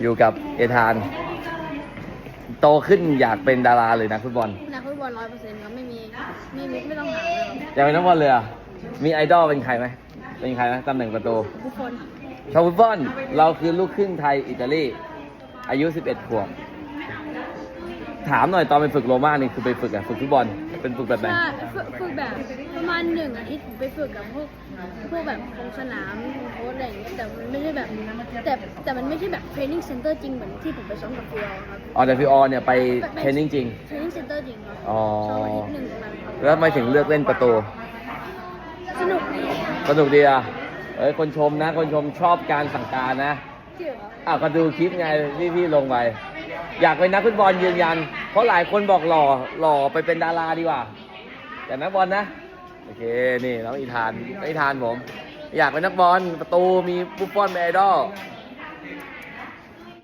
อยู่กับเอธาน โตขึ้นอยากเป็นดาราเลยนะฟุตบอลนักฟุตบอลร้อยเปอร์เซ็นต์ครับไม่มีไม่มีไม่ต้องหาเลยครับอยากเป็นนักบอลเลยเหรอะมีไอดอลเป็นใครไหมเป็นใครไหมตำแหน่งประตูทุกคนชาวฟุตบอลเราคือลูกครึ่งไทยอิตาลีอายุ 11 ขวบ ถามหน่อยตอนไปฝึกโรม่านี่คือไปฝึกอะฝึกฟุตบอลเป็นฝึกแบบไหนถ้าฝึกฝึกแบบประมาณหนึ่งอาทิตย์ผมไปฝึกกับพวกพวกแบบของสนามโค้ชอะไรอย่างเงี้ยแต่มันไม่ใช่แบบแต่แต่มันไม่ใช่แบบเทรนนิ่งเซ็นเตอร์จริงเหมือนที่ผมไปซ้อมกับฟิวครับออแต่พี่ออเนี่ยไปเทรนนิ่งจริง เทรนนิ่งเซ็นเตอร์จริงครับอ๋อ ซ้อมอาทิตย์หนึ่งประมาณครับแล้วทำไมถึงเลือกเล่นประตู สนุกดีสนุกดีอะเอ้ยคนชมนะ คนชมชอบการสั่งการนะ เจ๋อครับอ้าวก็ดูคลิปไงที่พี่ลงไป อยากเป็นนักฟุตบอลยืนยัน เพราะหลายคนบอกหล่อหล่อไปเป็นดาราดีกว่า แต่นักบอลนะโอเคนี่น้องอีธานองอีธานผม อยากเป็นนักบอลประตูมีบุฟฟอนเป็นไอดอล